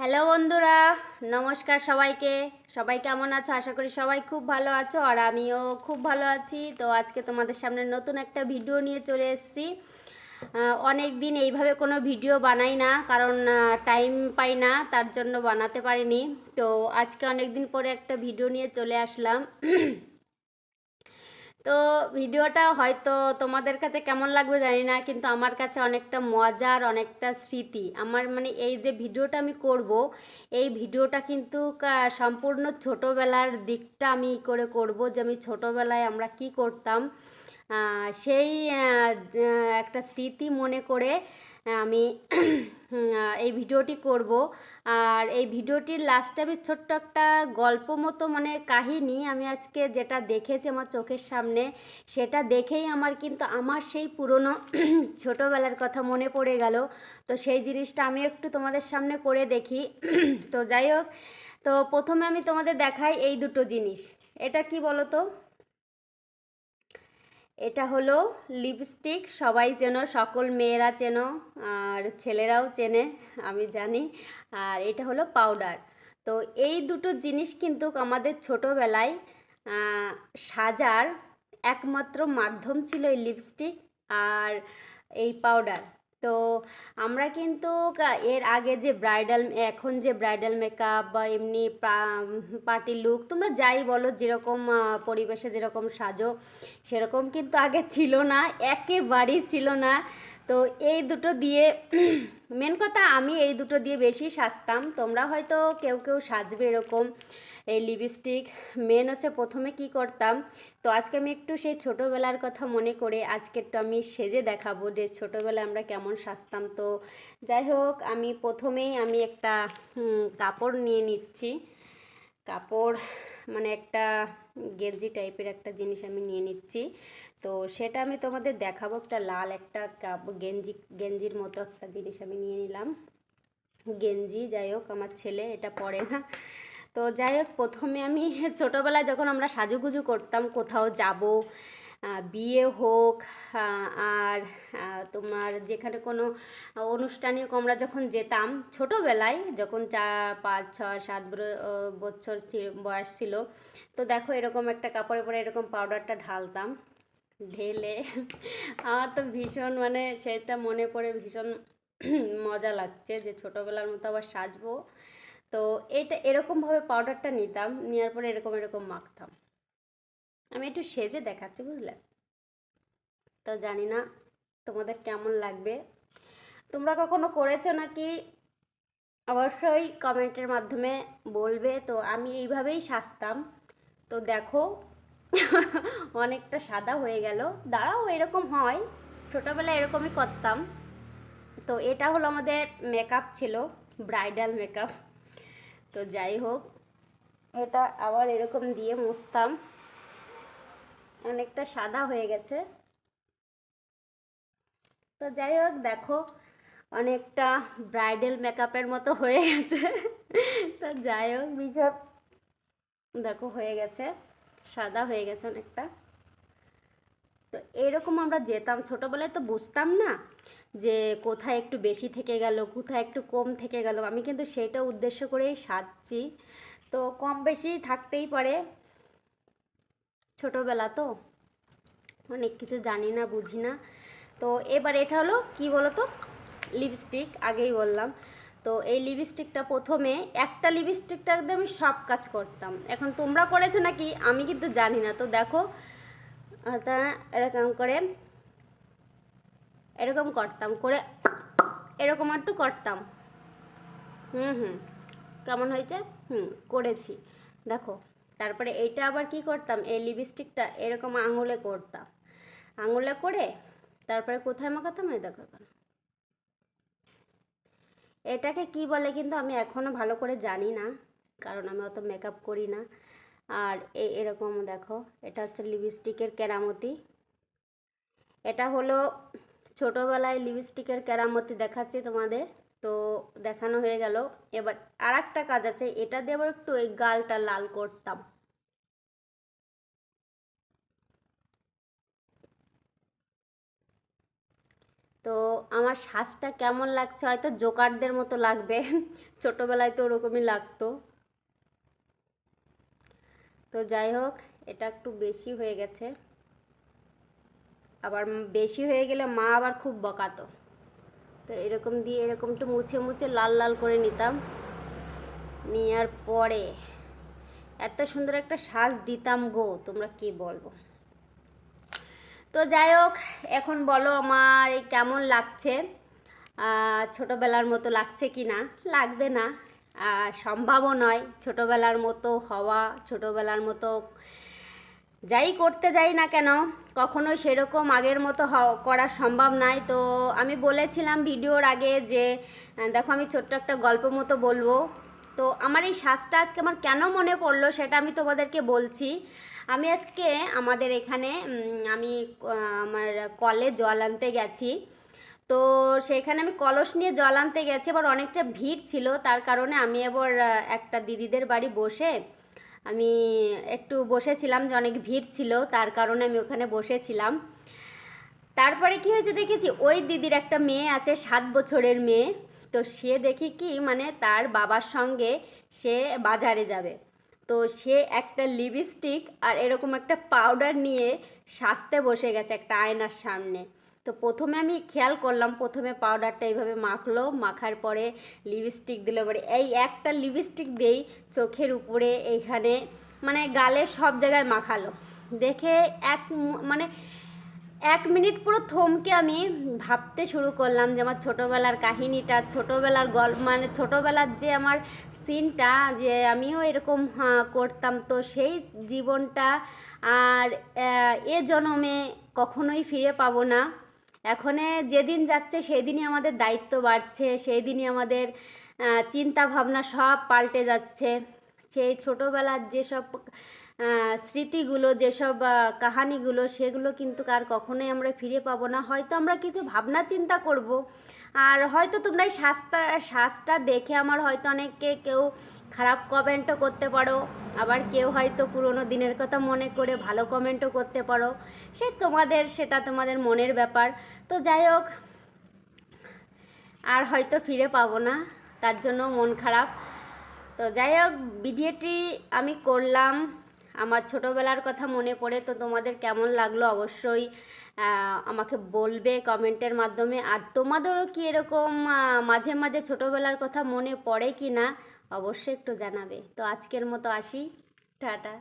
Hello বন্ধুরা, নমস্কার সবাইকে। সবাই কেমন আছো? আশা করি সবাই খুব ভালো আছো আর আমিও খুব ভালো আছি। তো আজকে তোমাদের সামনে নতুন একটা ভিডিও নিয়ে চলে এসেছি। অনেক দিন এইভাবে কোনো ভিডিও বানাই না, কারণ টাইম পাই না, তার জন্য বানাতে পারিনি। তো আজকে অনেক দিন পরে একটা ভিডিও নিয়ে চলে আসলাম। তো ভিডিওটা হয়তো তোমাদের কাছে কেমন লাগবে জানি না, কিন্তু আমার কাছে অনেকটা মজার, অনেকটা স্মৃতি। আমার মানে এই যে ভিডিওটা আমি করব, এই ভিডিওটা কিন্তু সম্পূর্ণ ছোটোবেলার দিকটা আমি করে করব যে আমি ছোটোবেলায় আমরা কি করতাম। সেই একটা স্মৃতি মনে করে আমি এই ভিডিওটি করব। আর এই ভিডিওটির লাস্টে আমি ছোট্ট একটা গল্প মতো মানে কাহিনী আমি আজকে যেটা দেখেছি আমার চোখের সামনে, সেটা দেখেই আমার কিন্তু আমার সেই পুরনো ছোটোবেলার কথা মনে পড়ে গেল। তো সেই জিনিসটা আমি একটু তোমাদের সামনে করে দেখি। তো যাই হোক, তো প্রথমে আমি তোমাদের দেখাই এই দুটো জিনিস। এটা কি বলো তো এটা হলো লিপস্টিক। সবাই যেন সকল মেয়েরা চেনো, আর ছেলেরাও চেনে, আমি জানি। আর এটা হলো পাউডার। তো এই দুটো জিনিস কিন্তু আমাদের ছোটোবেলায় সাজার একমাত্র মাধ্যম ছিল এই লিপস্টিক আর এই পাউডার। তো আমরা কিন্তু এর আগে যে ব্রাইডাল এখন যে ব্রাইডাল মেকআপ বা এমনি পার্টি লুক তোমরা যাই বলো যেরকম পরিবেশে যেরকম সাজো, সেরকম কিন্তু আগে ছিল না, একেবারেই ছিল না। তো এই দুটো দিয়ে মেন কথা আমি এই দুটো দিয়ে বেশি সাজতাম, তোমরা হয়তো কেউ কেউ সাজবে এরকম। এই লিপস্টিক মেন হচ্ছে প্রথমে কি করতাম, তো আজকে আমি একটু সেই ছোটোবেলার কথা মনে করে আজকে একটু আমি সেজে দেখাবো যে ছোটোবেলায় আমরা কেমন সাজতাম। তো যাই হোক, আমি প্রথমেই আমি একটা কাপড় নিয়ে নিচ্ছি। কাপড় মানে একটা গেঞ্জি টাইপের একটা জিনিস আমি নিয়ে নিচ্ছি। তো সেটা আমি তোমাদের দেখাবো, একটা লাল একটা কাপ- গেঞ্জি, গেঞ্জির মতো একটা জিনিস আমি নিয়ে নিলাম। গেঞ্জি, যাই হোক, আমার ছেলে এটা পরে না। তো যাই হোক, প্রথমে আমি ছোটোবেলায় যখন আমরা সাজুগুজু করতাম, কোথাও যাব বিয়ে হোক আর তোমার যেখানে কোনো অনুষ্ঠানে আমরা যখন যেতাম, ছোটোবেলায় যখন চার, পাঁচ, ছয়, সাত বছর বয়স ছিল, তো দেখো এরকম একটা কাপড়ে পরে এরকম পাউডারটা ঢালতাম, ঢেলে, আমার তো ভীষণ মানে সেটা মনে পড়ে ভীষণ মজা লাগছে যে ছোটোবেলার মতো আবার সাজবো। তো এটা এরকমভাবে পাউডারটা নিতাম নেওয়ার পরে এরকম এরকম মাখতাম। আমি একটু সেজে দেখাচ্ছি, বুঝলে? তো জানি না তোমাদের কেমন লাগবে। তোমরা কখনো করেছ নাকি? অবশ্যই কমেন্টের মাধ্যমে বলবে। তো আমি এইভাবেই সাজতাম। তো দেখো, অনেকটা সাদা হয়ে গেল। দাঁড়াও, এরকম হয়। ছোটোবেলায় এরকমই করতাম। তো এটা হলো আমাদের মেকআপ ছিল ব্রাইডাল মেকআপ তো যাই হোক, এটা আবার এরকম দিয়ে মুছতাম। অনেকটা সাদা হয়ে গেছে। তো যাই হোক, দেখো, অনেকটা ব্রাইডাল মেকআপের মতো হয়ে গেছে। তো যাই হোক ভীষণ দেখো, হয়ে গেছে, সাদা হয়ে গেছে অনেকটা। তো এরকম আমরা যেতাম। ছোটোবেলায় তো বুঝতাম না যে কোথায় একটু বেশি থেকে গেল, কোথায় একটু কম থেকে গেল। আমি কিন্তু সেটা উদ্দেশ্য করেই সাজছি। তো কম বেশি থাকতেই পারে ছোটোবেলা তো। অনেক কিছু জানি না, বুঝি না। তো এবার এটা হলো কি বলো তো লিপস্টিক, আগেই বললাম। তো এই লিপস্টিকটা প্রথমে একটা লিপস্টিকটা আমি সব কাজ করতাম। এখন তোমরা করেছ নাকি? আমি কিন্তু জানি না। তো দেখো তা এরকম করে, এরকম করতাম, করে এরকম একটু করতাম। হুম হুম, কেমন হয়েছে? হুম, করেছি। দেখো, তারপরে এইটা আবার কি করতাম? এই লিপস্টিকটা এরকম আঙুলে করতাম। আঙুলে করে তারপরে কোথায় মাখাতাম? এই দেখো। এটাকে কি বলে কিন্তু আমি এখনও ভালো করে জানি না, কারণ আমি অত মেকআপ করি না। আর এই এরকম দেখো, এটা হচ্ছে লিপস্টিকের কেরামতি। এটা হলো ছোটোবেলায় লিপস্টিকের কেরামতি দেখাচ্ছি তোমাদের, তো দেখানো হয়ে গেল। এবার আর একটা কাজ আছে, এটা দিয়ে আবার একটু ওই গালটা লাল করতাম। তো আমার শ্বাসটা কেমন লাগছে, হয়তো জোকারদের মতো লাগবে, ছোটোবেলায় তো ওরকমই লাগতো। তো যাই হোক, এটা একটু বেশি হয়ে গেছে। আবার বেশি হয়ে গেলে মা আবার খুব বকাতো। তো এরকম দিয়ে এরকম একটু মুছে মুছে লাল লাল করে নিতাম। নেওয়ার পরে এত সুন্দর একটা শ্বাস দিতাম গো, তোমরা কি বলব? তো যাই হোক, এখন বলো আমার এই কেমন লাগছে? ছোটোবেলার মতো লাগছে কি না লাগবে না। সম্ভবও নয়। ছোটবেলার মতো হওয়া, ছোটবেলার মতো যাই করতে যাই না কেন কখনো সেরকম আগের মতো করা সম্ভব নয় তো আমি বলেছিলাম ভিডিওর আগে যে দেখো আমি ছোট্ট একটা গল্প মতো বলব। তো আমার এই শ্বাসটা আজকে আমার কেন মনে পড়ল সেটা আমি তোমাদেরকে বলছি। আমি আজকে আমাদের এখানে আমি আমার কলে জল আনতে গেছি। তো সেখানে আমি কলস নিয়ে জল আনতে গেছি, এবার অনেকটা ভিড় ছিল। তার কারণে আমি এবার একটা দিদিদের বাড়ি বসে আমি একটু বসেছিলাম যে অনেক ভিড় ছিল, তার কারণে আমি ওখানে বসেছিলাম। তারপরে কি হয়েছে দেখেছি, ওই দিদির একটা মেয়ে আছে, সাত বছরের মেয়ে। তো সে দেখি কি মানে তার বাবার সঙ্গে সে বাজারে যাবে। তো সে একটা লিপস্টিক আর এরকম একটা পাউডার নিয়ে সাজতে বসে গেছে একটা আয়নার সামনে। তো প্রথমে আমি খেয়াল করলাম, প্রথমে পাউডারটা এইভাবে মাখলো, মাখার পরে লিপস্টিক দিল। পরে এই একটা লিপস্টিক দিয়েই চোখের উপরে এইখানে মানে গালে সব জায়গায় মাখালো। দেখে এক মানে এক মিনিট পুরো থমকে আমি ভাবতে শুরু করলাম যে আমার ছোটোবেলার কাহিনীটা, ছোটোবেলার গল্প মানে ছোটোবেলার যে আমার সিনটা যে আমিও এরকম করতাম। তো সেই জীবনটা আর এ জন্মে কখনোই ফিরে পাবো না। এখনে যেদিন যাচ্ছে সেই দিনই আমাদের দায়িত্ব বাড়ছে সেই দিনই আমাদের চিন্তা ভাবনা সব পাল্টে যাচ্ছে। সেই ছোটোবেলার যেসব স্মৃতিগুলো, যেসব কাহানিগুলো, সেগুলো কিন্তু আর কখনোই আমরা ফিরে পাবো না। হয়তো আমরা কিছু ভাবনা চিন্তা করব। আর হয়তো তোমরা এই শ্বাসটা শ্বাসটা দেখে আমার হয়তো অনেকে কেউ খারাপ কমেন্টও করতে পারো। আবার কেউ হয়তো পুরোনো দিনের কথা মনে করে ভালো কমেন্টও করতে পারো। সে তোমাদের, সেটা তোমাদের মনের ব্যাপার। তো যাই হোক, আর হয়তো ফিরে পাবো না। তার জন্য মন খারাপ। তো যাই হোক, ভিডিওটি আমি করলাম। আমার ছোটোবেলার কথা মনে পড়ে, তো তোমাদের কেমন লাগল অবশ্যই আমাকে বলবে কমেন্টের মাধ্যমে। আর তোমাদেরও কি এরকম মাঝে মাঝে ছোটোবেলার কথা মনে পড়ে কি না অবশ্যই একটু জানাবে। তো আজকের মতো আসি, টাটা।